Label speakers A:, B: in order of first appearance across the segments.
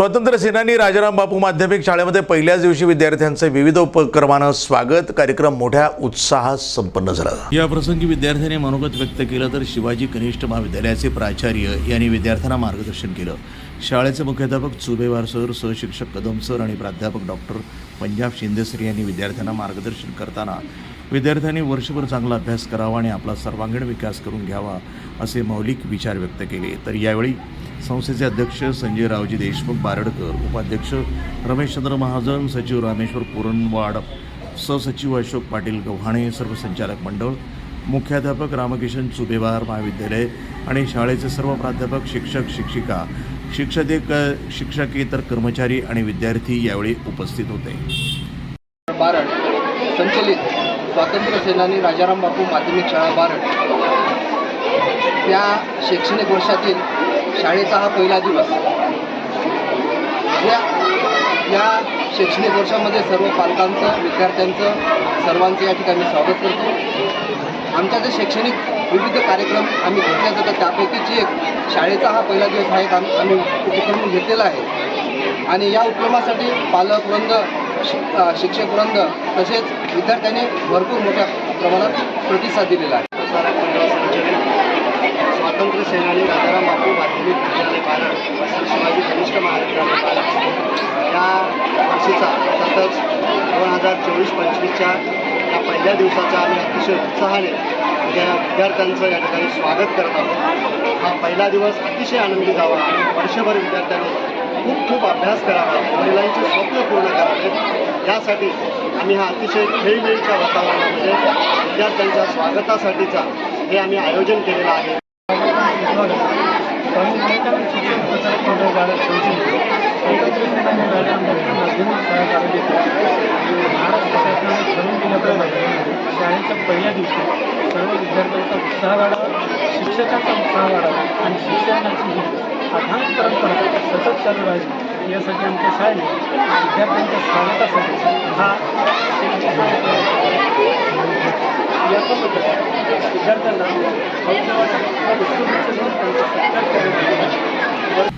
A: स्वातंत्र्य सेनानी राजाराम बापू माध्यमिक शाळेमध्ये पहिल्याच दिवशी विद्यार्थ्यांचे विविध उपक्रमानं स्वागत. कार्यक्रम मोठ्या उत्साहात संपन्न झाला. या प्रसंगी विद्यार्थ्यांनी मनोगत व्यक्त केलं तर शिवाजी कनिष्ठ महाविद्यालयाचे प्राचार्य यांनी विद्यार्थ्यांना मार्गदर्शन केलं. शाळेचे मुख्याध्यापक चुबेवार सर सहशिक्षक कदम सर आणि प्राध्यापक डॉक्टर पंजाब शिंदेसर यांनी विद्यार्थ्यांना मार्गदर्शन करताना विद्यार्थ्यांनी वर्षभर चांगला अभ्यास करावा आणि आपला सर्वांगीण विकास करून घ्यावा असे मौलिक विचार व्यक्त केले. तर यावेळी संस्थेचे अध्यक्ष संजय रावजी देशमुख बारडकर उपाध्यक्ष रमेशचंद्र महाजन सचिव रामेश्वर पुरणवाड सहसचिव अशोक पाटील गव्हाणे सर्व संचालक मंडळ मुख्याध्यापक रामकिशन चुबेवार महाविद्यालय आणि शाळेचे सर्व प्राध्यापक शिक्षक शिक्षिका शिक्षक शिक्षकेतर कर्मचारी आणि विद्यार्थी यावेळी उपस्थित होते.
B: बारड संचलित स्वातंत्र्य सेनानी राजाराम बापू माध्यमिक शाळा बारड. या शैक्षणिक वर्षातील शाळेचा हा पहिला दिवस. या या शैक्षणिक वर्षामध्ये सर्व पालकांचं विद्यार्थ्यांचं सर्वांचं या ठिकाणी स्वागत करतो. आमच्या जे शैक्षणिक विविध कार्यक्रम आम्ही घेतल्या जातात त्यापैकीची एक शाळेचा हा पहिला दिवस हा एक आम- आम्ही उपक्रम घेतलेला आहे. आणि या उपक्रमासाठी पालक वृंद शिक्षक वृंद तसेच विद्यार्थ्यांनी भरपूर मोठ्या प्रमाणात प्रतिसाद दिलेला आहे. स्वातंत्र्य सेनानी राजाराम बापू माध्यमिक विद्यालय बारड श्री शिवाजी कनिष्ठ महाविद्यालय बारड या वर्षीचा अर्थातच दोन हजार चोवीस पंचवीसच्या या पहिल्या दिवसाचा आम्ही अतिशय उत्साहाने या विद्यार्थ्यांचं या ठिकाणी स्वागत करत आहोत. हा पहिला दिवस अतिशय आनंदी जावा आणि वर्षभर विद्यार्थ्यांनी खूप खूप अभ्यास करावा वडिलांचे स्वप्न पूर्ण करावेत यासाठी आम्ही हा अतिशय खेळमेळीच्या वातावरणामध्ये विद्यार्थ्यांच्या स्वागतासाठीचा हे आम्ही आयोजन केलेलं आहे.
C: शाळेच्या पहिल्या दिवशी सर्व विद्यार्थ्यांचा उत्साह वाढावा शिक्षकांचा उत्साह वाढावा आणि शिक्षणाची ही अथांग परंपरा सतत चालू राहावी यासाठी आमच्या शाळेने विद्यार्थ्यांच्या स्वागतासाठी हा यासोबतच विद्यार्थ्यांना हौस सत्कार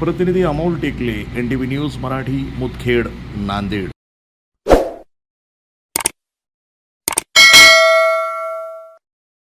A: प्रतिनिधी अमोल टेकले एन न्यूज मराठी मुदखेड नांदेड.